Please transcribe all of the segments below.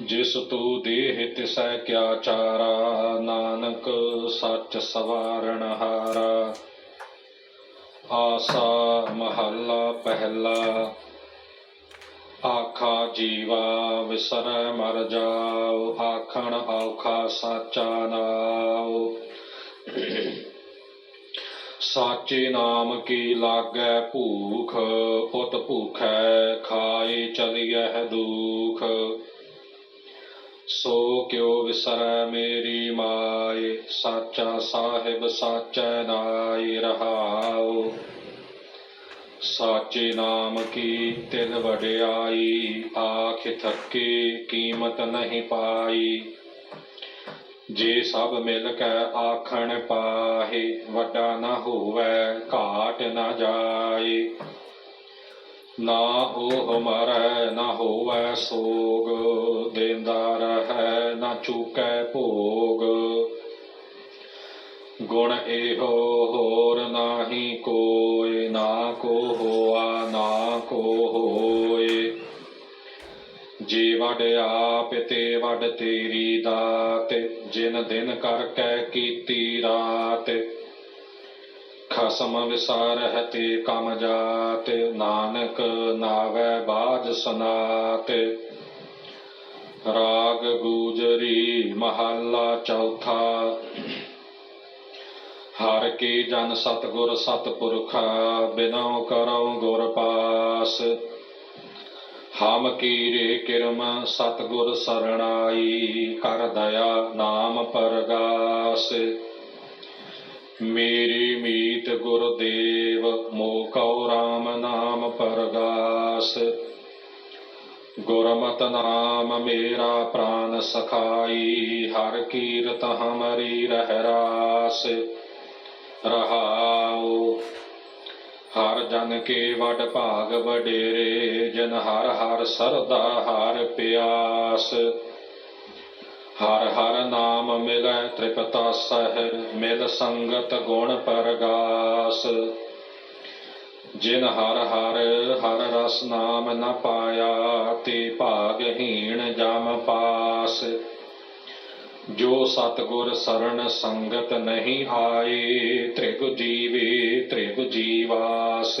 ਜਿਸ ਤੂ ਦੇਹ ਤਿਸੈ ਕਿਆ ਚਾਰਾ, ਨਾਨਕ ਸੱਚ ਸਵਾਰਣ ਹਾਰਾ। ਆਸਾ ਮਹੱਲਾ ਪਹਿਲਾ, ਆਖਾ ਜੀਵਾ ਵਿਸਰੈ ਮਰ ਜਾਉ ਆਖਣ ਔਖਾ ਸਾਚਾ ਨਾਉ। ਸਾਚੇ ਨਾਮ ਕੀ ਲਾਗੈ ਭੂਖ, ਉਤ ਭੂਖੈ ਖਾਏ ਚਲੀਐ ਦੁਖ। ਸੋ ਕਿਉ ਵਿਸਰੈ ਮੇਰੀ ਮਾਏ, ਸਾਚਾ ਸਾਹਿਬ ਸਾਚੈ ਨਾਈ ਰਹਾਉ। ਸਾਚੇ ਨਾਮ ਕੀ ਤਿਲ ਵਡਿਆਈ, ਆਖ ਥੱਕੇ ਕੀਮਤ ਨਹੀਂ ਪਾਈ। ਜੇ ਸਭ ਮਿਲ ਕੇ ਆਖਣ ਪਾਹੇ, ਵੱਡਾ ਨਾ ਹੋਵੇ, ਘਾਟ ਨਾ ਜਾਏ। ਨਾ ਉਹ ਮਰੈ ਨਾ ਹੋਵੇ ਸੋਗ। ਦੇਂਦਾ ਰਹੈ ਨਾ ਚੂਕੈ ਭੋਗ। ਗੁਣ ਇਹੋ ਹੋਰ ਨਾਹੀ ਕੋਇ, ਨਾ ਕੋ ਹੋਆ, ਨਾ ਕੋ ਹੋਏ। ਜੀ ਵਡ ਆਪ ਤੇ ਵਡ ਤੇਰੀ ਦਾਤ, ਜਿਨ ਦਿਨ ਕਰ ਕੈ ਕੀਤੀ ਰਾਤ ਖਸਮ ਵਿਸਾਰ ਤੇ ਕਮ ਜਾਤ, ਨਾਨਕ ਨਾਵੈ ਬਾਜ ਸਨਾਤ। ਰਾਗ ਗੂਜਰੀ ਮਹੱਲਾ ਚੌਥਾ। ਹਰ ਕੀ ਜਨ ਸਤਗੁਰ ਸਤਪੁਰਖਾ, ਬਿਨਉ ਕਰਉ ਗੁਰ ਪਾਸ। ਹਮ ਕੀਰੇ ਕਿਰਮ ਸਤਗੁਰ ਸਰਣਾਈ, ਕਰ ਦਇਆ ਨਾਮ ਪਰਗਾਸ। ਮੇਰੀ ਮੀਤ ਗੁਰਦੇਵ, ਮੋਕਉ RAM ਨਾਮ ਪਰਗਾਸ ਗੁਰਮਤਿ ਨਾਮ ਮੇਰਾ ਪ੍ਰਾਨ ਸਖਾਈ, ਹਰ ਕੀਰਤ ਹਮਰੀ ਰਹਿ ਰਾਸ। ਰਹਾਉ, ਹਰ ਜਨ ਕੇ ਵਡ ਭਾਗ ਵਡੇਰੇ, ਜਨ ਹਰ ਹਰ ਸਰਦਾ ਹਰ ਪਿਆਸ। ਹਰ ਹਰ ਨਾਮ ਮਿਲੈ ਤ੍ਰਿਪਤਾਸਹਿ ਮਿਲ ਸੰਗਤ ਗੁਣ ਪਰਗਾਸ। ਜਿਨ ਹਰ ਹਰ ਹਰ ਰਸ ਨਾਮ ਨ ਪਾਇਆ, ਤੇ ਭਾਗਹੀਣ ਜਮ ਪਾਸ। ਜੋ ਸਤਗੁਰ ਸਰਣ ਸੰਗਤ ਨਹੀਂ ਆਏ, ਤ੍ਰਿਗ ਜੀਵੇ ਤ੍ਰਿਗ ਜੀਵਾਸ।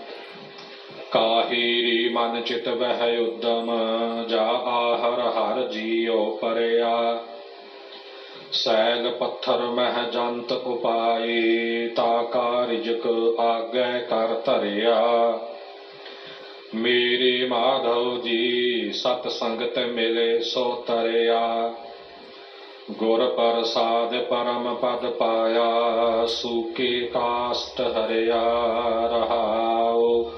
ਕਾਹੀਰੀ ਮਨ ਚਿਤ ਵਹਿ ਉਦਮ, ਜਾ ਆਹਰ ਹਰ ਜੀਉ ਪਰਿਆ। ਸੈਲ ਪੱਥਰ ਮਹਿ ਜੰਤ ਉਪਾਈ, ਤਾ ਕਾਰਿਜਕ ਆਗੈ ਕਰ ਧਰਿਆ। ਮੇਰੇ ਮਾਧਵ ਜੀ, ਸਤ ਸੰਗਤ ਮਿਲੇ ਸੋ ਤਰਿਆ। ਗੁਰ ਪ੍ਰਸਾਦ ਪਰਮ ਪਦ ਪਾਇਆ, ਸੂਕੇ ਕਾਸਟ ਹਰਿਆ ਰਹਾਓ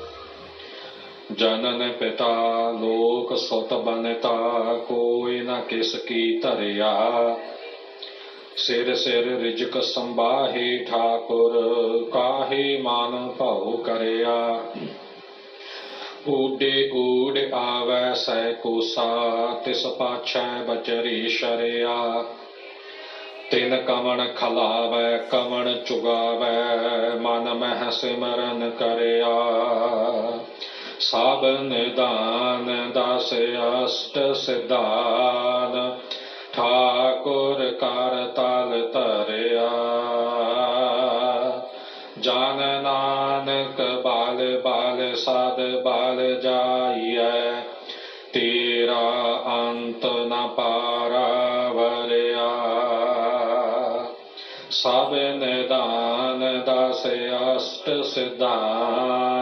ਜਨਨ ਪਿਤਾ, ਲੋਕ ਸੁਤ ਬਨਤਾ, ਕੋਈ ਨਾ ਕਿਸ ਕੀ ਧਰਿਆ। ਸਿਰ ਸਿਰ ਰਿਜਕ ਸੰਬਾਹੇ ਠਾਕੁਰ, ਕਾਹੇ ਮਨ ਭਉ ਕਰਿਆ। ਊਡੇ ਊੜ ਆਵੈ ਸੈ ਕੋਸਾ, ਤਿਸ ਪਾਛੈ ਬਚਰੀ ਸ਼ਰਿਆ। ਤਿਨ ਕਵਣ ਖਲਾਵੈ ਕਵਣ ਚੁਗਾਵੈ, ਮਨ ਮਹਿ ਸਿਮਰਨ ਕਰਿਆ। ਸਭ ਨਿਦਾਨ, ਦਸ ਅਸ਼ਟ ਸਿਧਾਨ। ਠਾਕੁਰ ਕਰ ਤਲ ਧਰਿਆ। ਜਨ ਨਾਨਕ ਬਾਲ ਬਾਲ ਸਦ ਬਾਲ ਜਾਈਐ। ਤੇਰਾ ਅੰਤ ਨ ਪਾਰਾ ਵਰਿਆ ਸਭ ਨਿਦਾਨ, ਦਸ ਅਸ਼ਟ ਸਿਧਾਨ।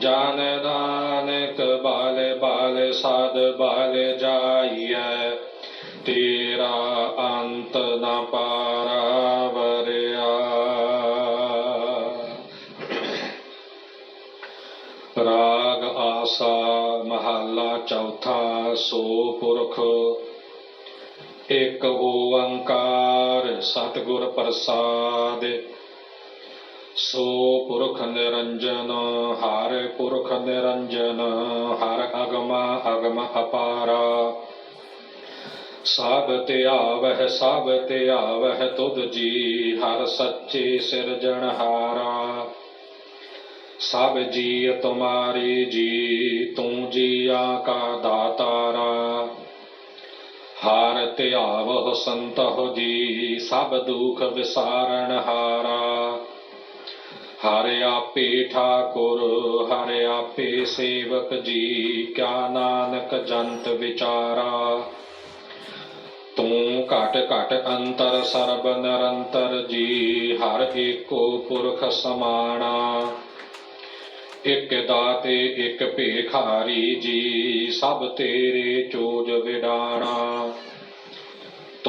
ਜਨ ਨਾਨਕ ਬਾਲੇ ਬਾਲ ਸਾਧ ਬਾਲ ਜਾਈਐ। ਤੇਰਾ ਅੰਤ ਨ ਪਾਰਾ ਵਰਿਆ ਰਾਗ ਆਸਾ ਮਹੱਲਾ ਚੌਥਾ ਸੋ ਪੁਰਖ ਇੱਕ ਓੰਕਾਰ ਸਤਿਗੁਰ ਪ੍ਰਸਾਦ। ਸੋ ਪੁਰਖ ਨਿਰੰਜਨ ਹਰ ਪੁਰਖ ਨਿਰੰਜਨ ਹਰ ਅਗਮ ਅਗਮ ਅਪਾਰਾ ਸਭ ਤੇ ਆਵਹਿ ਸਭ ਤੇ ਆਵਹਿ ਤੁਧ ਜੀ ਹਰ ਸੱਚੇ ਸਿਰਜਣਹਾਰਾ ਸਭ ਜੀ ਤੁਮਾਰੇ ਜੀ ਤੂੰ ਜੀਆ ਕਾ ਦਾਤਾਰਾ ਹਰ ਧਿਆਵਹੁ ਸੰਤਹੁ ਜੀ ਸਭ ਦੁਖ ਵਿਸਾਰਣ ਹਾਰਾ ਹਰ ਆਪੇ ਠਾਕੁਰ, ਹਰ ਆਪੇ ਸੇਵਕ ਜੀ, ਕਿਆ ਨਾਨਕ ਜੰਤ ਵਿਚਾਰਾ। ਤੂੰ ਘਟ ਘਟ ਅੰਤਰ ਸਰਬ ਨਿਰੰਤਰ ਜੀ, ਹਰ ਏਕੋ ਪੁਰਖ ਸਮਾਣਾ। ਇਕ ਦਾਤੇ, ਇਕ ਭੇਖਾਰੀ ਜੀ, ਸਭ ਤੇਰੇ ਚੋਜ ਵਿਡਾਣਾ।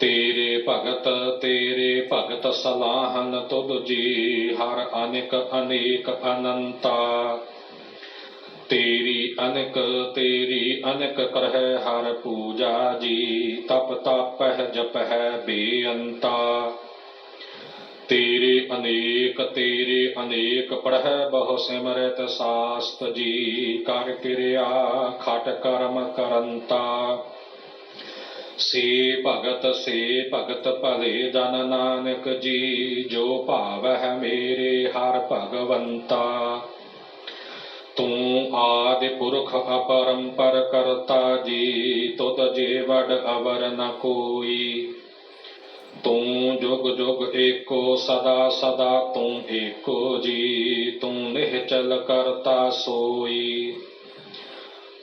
ਤੇਰੇ ਭਗਤ ਤੇਰੇ ਭਗਤ ਸਲਾਹਨ ਤੁਧ ਜੀ, ਹਰ ਅਨੇਕ ਅਨੇਕ ਅਨੰਤਾ। ਤੇਰੀ ਅਨਕ ਤੇਰੀ ਅਨਕ ਕਰਹਿ, ਹਰ ਪੂਜਾ ਜੀ, ਤਪ ਤਪਹਿ, ਜਪਹਿ ਬੇਅੰਤਾ। ਤੇਰੇ ਅਨੇਕ ਤੇਰੇ ਅਨੇਕ ਪੜਹਿ, ਬਹੁ ਸਿਮਰਤ ਸਾਸਤ ਜੀ, ਕਰ ਕਿਰਿਆ, ਖਟ ਕਰਮ ਕਰੰਤਾ। ਸੇ ਭਗਤ ਸੇ ਭਗਤ ਭਲੇ ਜਨ ਨਾਨਕ ਜੀ, ਜੋ ਭਾਵ ਹੈ ਮੇਰੇ ਹਰ ਭਗਵੰਤਾ। ਤੂੰ ਆਦਿ ਪੁਰਖ ਅਪਰੰਪਰ ਕਰਤਾ ਜੀ, ਤੁਧ ਜੇ ਵਡ ਅਵਰ ਨ ਕੋਈ। ਤੂੰ ਜੁਗ ਜੁਗ ਏਕੋ ਸਦਾ ਸਦਾ ਤੂੰ ਏਕੋ ਜੀ, ਤੂੰ ਨਿਹਚਲ ਕਰਤਾ ਸੋਈ।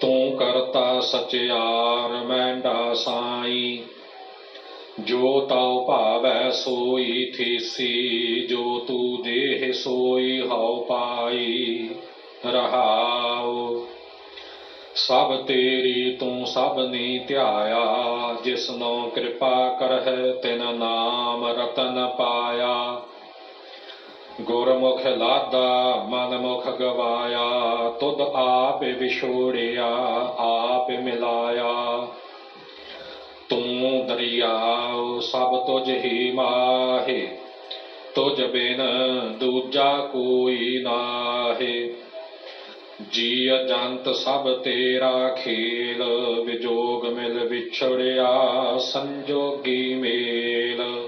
ਤੂੰ ਕਰਤਾ ਸਚਿਆਰ ਮੈਂਡਾ ਸਾਈ ਜੋ ਤਉ ਭਾਵੈ ਸੋਈ ਥੀਸੀ, ਜੋ ਤੂ ਦੇਹ ਸੋਈ ਹਉ ਪਾਈ। ਰਹਾਉ, ਸਭ ਤੇਰੀ ਤੂੰ ਸਭ ਨੀ ਧਿਆਇਆ, ਜਿਸਨੋ ਕਿਰਪਾ ਕਰਹਿ ਤਿਨ ਨਾਮ ਰਤਨ ਪਾਇਆ। ਗੁਰਮੁਖ ਲਾਦਾ ਮਨ ਮੁਖ ਗਵਾਇਆ ਤੁਧ ਆਪ ਵਿਛੋੜਿਆ ਆਪ ਮਿਲਾਇਆ ਤੂੰ ਦਰਿਆਉ ਸਭ ਤੁਝ ਹੀ ਮਾਹੇ ਤੁਝ ਬਿਨ ਦੂਜਾ ਕੋਈ ਨਾਹੇ ਜੀ ਅਜੰਤ ਸਭ ਤੇਰਾ ਖੇਲ ਵਿਜੋਗ ਮਿਲ ਵਿਛੜਿਆ ਸੰਜੋਗੀ ਮੇਲ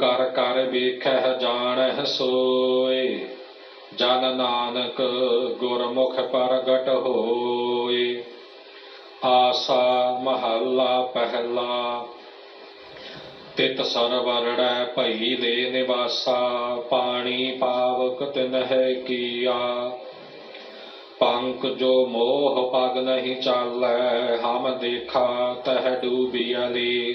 ਕਰ ਕਰ ਵੇਖਹਿ ਜਾਣਹਿ ਸੋਏ। ਜਨ ਨਾਨਕ ਗੁਰਮੁਖ ਪ੍ਰਗਟ ਹੋਏ। ਆਸਾ ਮਹੱਲਾ ਪਹਿਲਾ। ਤਿਤ ਸਰਵਰੜੈ ਭਈ ਦੇ ਨਿਵਾਸਾ। ਪਾਣੀ ਪਾਵਕ ਤਿਨ ਤਿਨਹਿ ਕੀਆ। ਪੰਕ ਜੋ ਮੋਹ ਪਗ ਨਹੀਂ ਚਾਲੈ, ਹਮ ਦੇਖਾ ਤਹ ਡੂਬਿਆਲੀ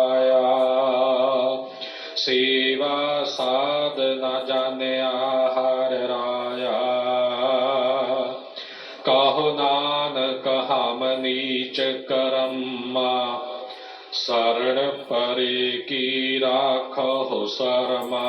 ਸੇਵਾ ਸਾਧ ਨਾ ਜਾਣਿਆ ਹਰ ਰਾਇਆ। ਕਹੋ ਨਾਨਕ ਹਮ ਨੀਚ ਕਰਮਾ, ਸਰਣ ਪਰੇ ਕੀ ਰਾਖੋ ਸਰਮਾ।